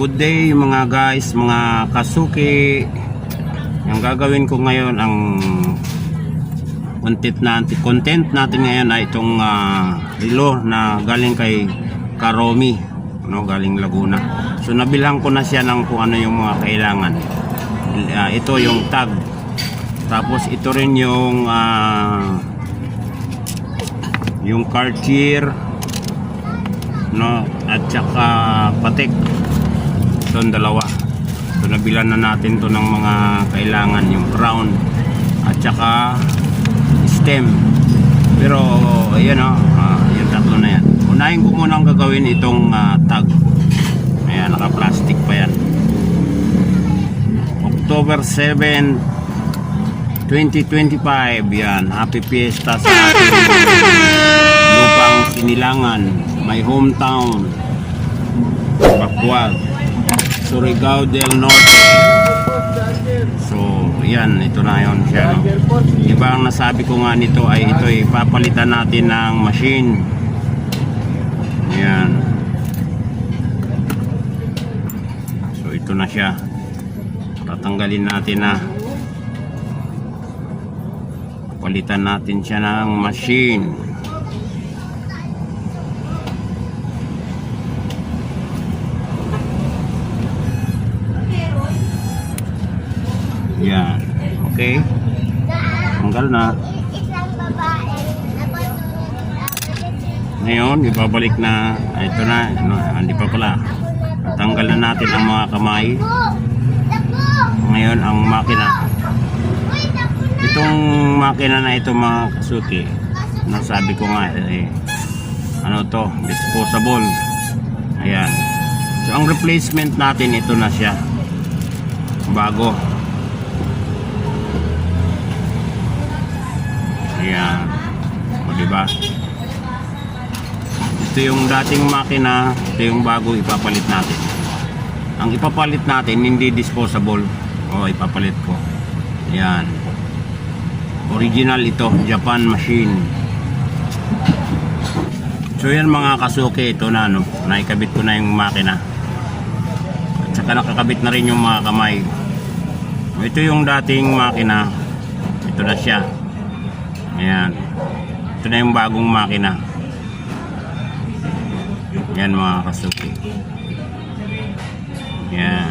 good day mga guys, mga kasuki. Yung gagawin ko ngayon ang content natin, content natin ngayon ay itong ah, relo na galing kay Karomi, no, galing Laguna. So nabilhan ko na siya ng kung ano yung mga kailangan. Ah, ito yung tag. Tapos ito rin yung ah, yung Cartier no at saka patek itong dalawa. So nabilan na natin to ng mga kailangan yung crown at saka stem. Pero ayan o ah, yung tatlo na yan. Unahin ko muna ang gagawin itong ah, tag. Ayan naka plastic pa yan. October 7 2025 yan happy fiesta sa ating lupang Sinilangan my hometown Bacuag Surigao del Norte. So yan ito na yon siya no? iba ang nasabi ko nga nito ay ito ay papalitan natin ng machine. Yan. So ito na siya. Tatanggalin natin na palitan natin siya ng machine Yan. Okay. Tanggal na. Ngayon, ibabalik na. ah, Ito na. Ano, hindi pa pala. Tanggal na natin ang mga kamay. Ngayon, ang makina. Itong makina na ito mga kasuki. Nasabi ko nga eh, ano to, disposable. Ayan. So, ang replacement natin, ito na siya. Bago. Ayan. O, diba? Ito yung dating makina, ito yung bago ipapalit natin. Ang ipapalit natin, hindi disposable. O, ipapalit ko. Ayan. Original ito, Japan machine. So yan mga kasuki, ito na no, naikabit ko na yung makina. At saka nakakabit na rin yung mga kamay. Ito yung dating makina. Ito na siya. Ayan. Ito na yung bagong makina. Yan mga kasuki. Yan.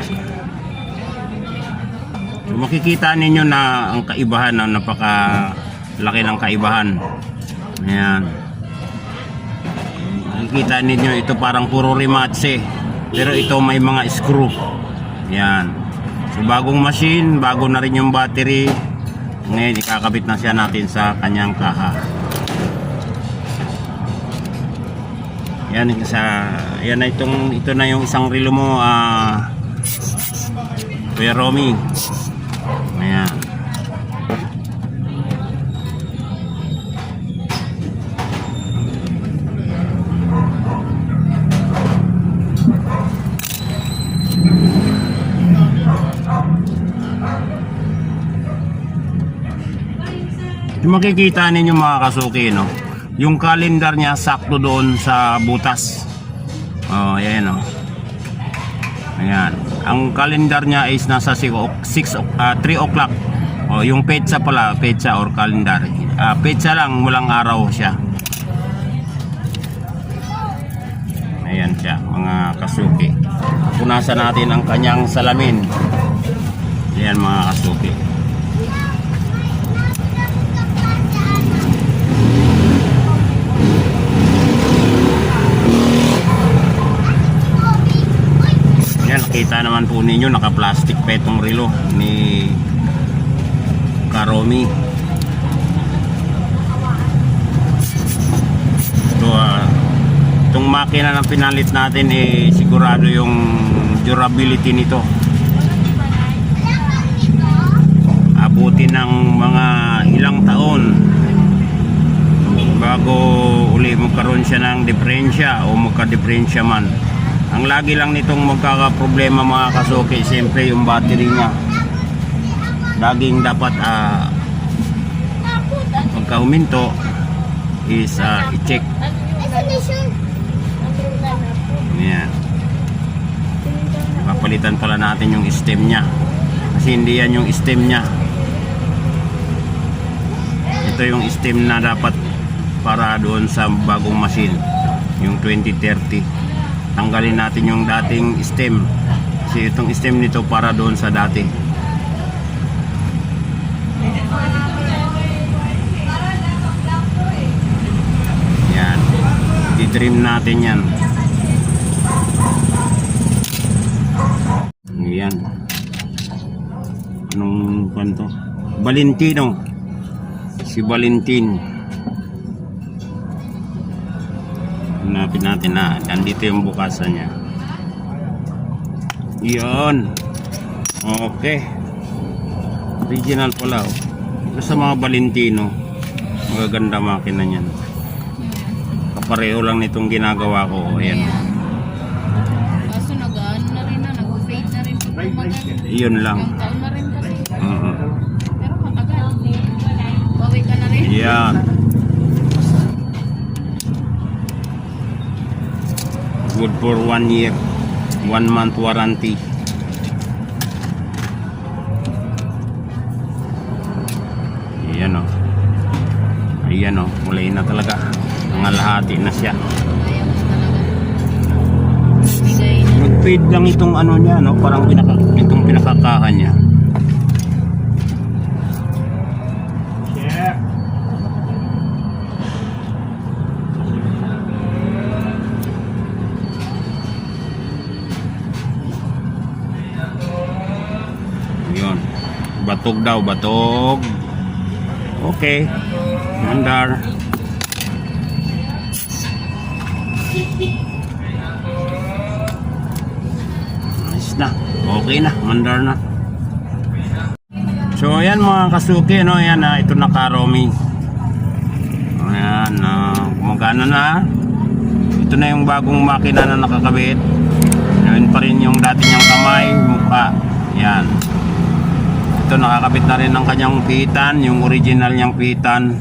So, makikita ninyo na ang kaibahan, na napaka laki ng kaibahan. Ayan. Makikita ninyo ito parang puro rematse. Pero ito may mga screw. Yan. So bagong machine, bago na rin yung battery. Ngayon ikakabit na siya natin sa kanyang kaha. Yan isa yan na itong ito na yung isang relo mo ah Kuya Romy. Ayan. Makikita ninyo mga kasuki, no? Yung calendar niya sakto doon sa butas. Oh, ayan, no? Ayan. Ang calendar niya is nasa 6 uh, 3 o'clock. Oh, yung petsa pala, petsa or calendar. Ah, petsa lang, walang araw siya. Ayan siya, mga kasuki. Punasan natin ang kanyang salamin. Ayan mga kasuki. Naman po ninyo, naka-plastic pa itong relo ni Karomi. So, ah, itong makina na pinalit natin, eh, sigurado yung durability nito. Abuti ng mga ilang taon bago uli magkaroon siya ng diferensya o magka-diferensya man. Ang lagi lang nitong magkakaproblema mga kasuki, siyempre yung battery niya. Laging dapat ah pagka huminto is ah, i-check. Yan. papalitan pala natin yung stem niya kasi hindi yan yung stem niya ito yung stem na dapat para doon sa bagong machine yung 2030 tanggalin natin yung dating stem. Kasi itong stem nito para doon sa dati. Yan. I-trim natin yan. Yan. Anong kanto Valentino. Si Valentin hanapin natin na nandito yung bukasan niya yun okay original pala oh. Sa mga Valentino magaganda makina niyan kapareho lang nitong ginagawa ko ayan Kaso nagaan na rin na, nag-fade na rin yun lang Ilang taon na rin kasi. Oo. Pero matagal. Bawi ka na rin. Yan. Good for one year. One month warranty. Ayan o. Ayan o. Mulay na talaga. Nangalahati na siya. Ayaw mo talaga. Bigay na. Nag-fade lang itong ano niya, no? Parang pinaka, itong pinakakahan niya. Batog daw, batog. Okay. Mandar. Ayos na. Okay na. Mandar na. So ayan mga kasuki no, ayan na ito na Karomi. Ayan na gumagana na. Ito na yung bagong makina na nakakabit. Yun pa rin yung dati niyang kamay, mukha. Ayan. Ito nakakabit na rin ng kanyang pitan, yung original niyang pitan.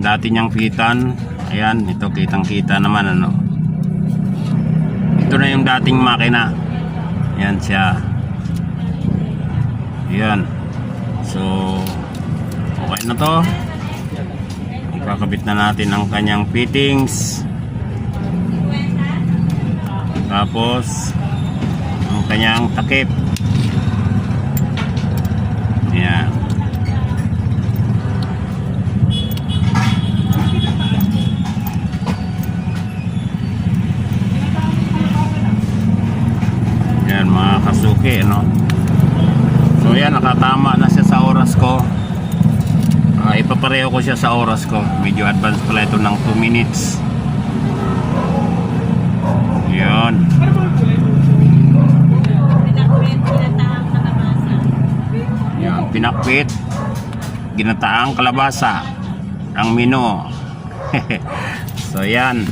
Dati niyang pitan. Ayan, ito kitang kita naman ano. Ito na yung dating makina. Ayan siya. Ayan. So, okay na to. Kakabit na natin ang kanyang fittings. Tapos, ang kanyang takip. Ayan. Kasuki, no? So yan, nakatama na siya sa oras ko. Ah, ipapareho ko siya sa oras ko. Medyo advance pala ito ng 2 minutes. Yan. Yan, pinakwit. Ginataang kalabasa. Ang mino. so yan.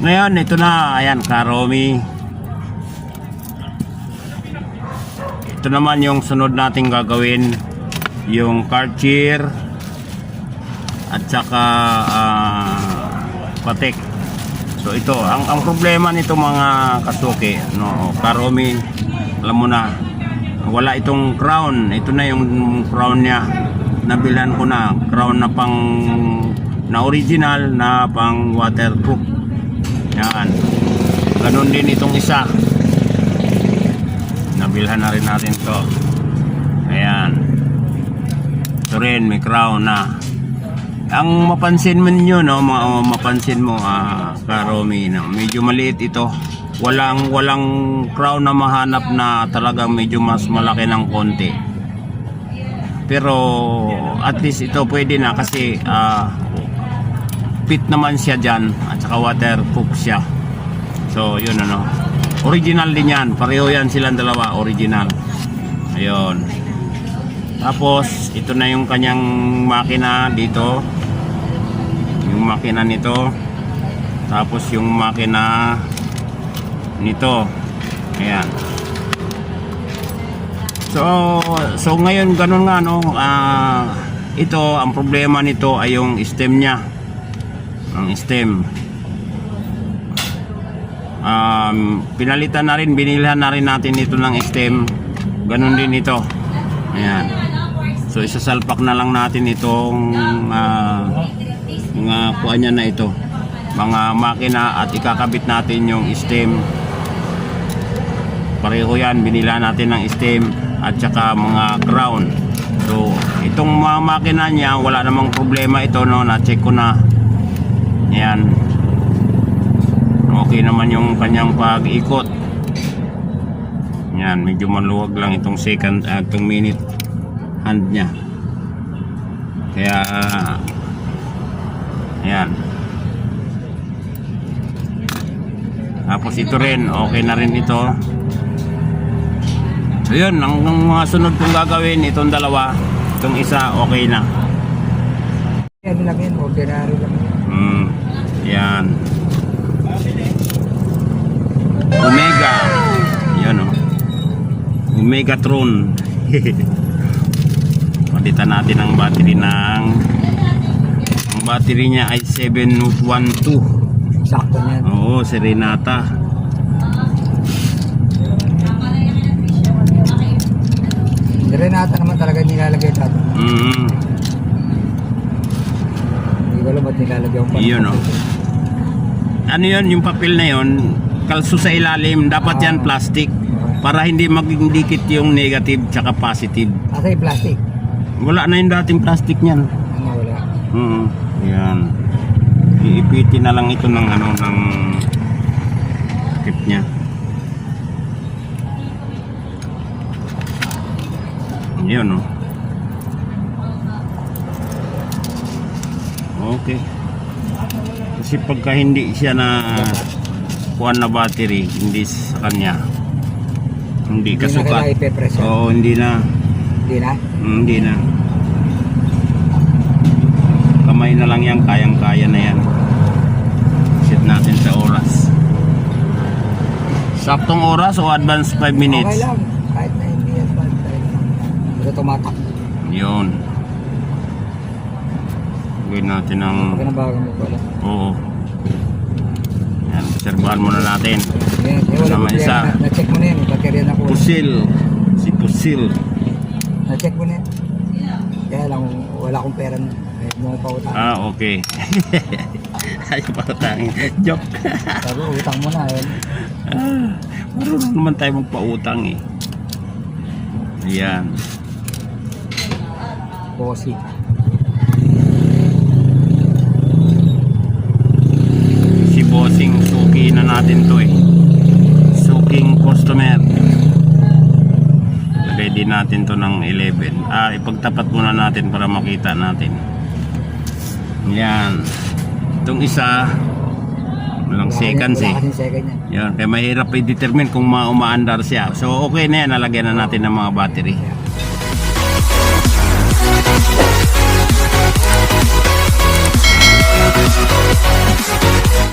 Ngayon, ito na. Ayan, Karomi. Ito naman yung sunod nating gagawin. Yung car chair. At saka ah, patek. So ito, ang, ang problema nito mga kasuki, no, Karomi, alam mo na, wala itong crown. Ito na yung crown niya. Nabilan ko na, crown na pang na original na pang waterproof. Yan. Ganon din itong isa. Nabilhan na rin natin to. Ayan. Ito rin, may crown na. Ang mapansin mo ninyo, no, ma- mapansin mo, ah, Karomi, no, medyo maliit ito. Walang walang crown na mahanap na talagang medyo mas malaki ng konti. Pero at least ito pwede na kasi ah, fit naman siya dyan at saka waterproof siya. So yun ano. Original din yan. Pareho yan silang dalawa. Original. Ayun. Tapos ito na yung kanyang makina dito. Yung makina nito. Tapos yung makina nito. Ayan. So, so ngayon ganun nga no, ah, ito ang problema nito ay yung stem niya. Ang stem. Um, pinalitan na rin, binilhan na rin natin ito ng stem. Ganon din ito. Ayan. So isasalpak na lang natin itong ah, mga kuha na ito. Mga makina at ikakabit natin yung stem. Pareho yan, binila natin ng stem at saka mga crown. So itong mga makina niya, wala namang problema ito no, na-check ko na. Ayan. Okay naman yung kanyang pag-ikot. Yan, medyo maluwag lang itong second at itong minute hand niya. Kaya Ayan. Tapos ito rin, okay na rin ito. So yun, ang, ang mga sunod kong gagawin, itong dalawa, itong isa, okay na. Ano lang yan, ordinary lang yan. Mm, yan. Omega Tron. Palitan natin ang battery ng ang battery niya ay 712. Sakto na yan. Oo, Serenata. Granata naman talaga nilalagay dati. Mm. Hindi ko alam ba't nilalagay yung Yun, oh. Ano yun, yung papel na yun, kalso sa ilalim, dapat yan plastic para hindi maging dikit yung negative tsaka positive. Asa yung plastic? Wala na yung dating plastic niyan. Ano wala. Mm, yan. Iipitin na lang ito ng ano ng tip niya. Yun oh. Okay. Kasi pagka hindi siya na kuha na battery, hindi sa kanya. Hindi Hindi na kasukat. ipepress yan. Oo, hindi na. Hindi na. Mm, Hindi na. Kamay na lang yan, kayang-kaya na yan. Set natin sa oras. Saktong oras o advance 5 minutes? Okay lang. Kahit na hindi yan. Kahit Basta tumatak. Yun. Gawin natin ng... Pag nabagan mo pala. Oo. Yan, obserbahan muna natin. Yan, wala problema. isa. Na- Na-check mo na yan. Baterya na ko. Pusil. Si Pusil. Na-check mo na yan. Kaya lang, wala akong pera na. Mo utang. Ah, okay. Ayaw pa tangin. Joke. Sabi, utang mo na. Eh. Ah, marunong naman tayo magpautang eh. Ayan. Bossy. Si Bossing, suki na natin to eh. Suking customer. Ready natin to ng 11. Ah, ipagtapat muna natin para makita natin. Yan. Itong isa, walang Wala seconds eh. Yan. Kaya mahirap i-determine kung ma umaandar siya. So okay na yan, nalagyan na natin ng mga battery.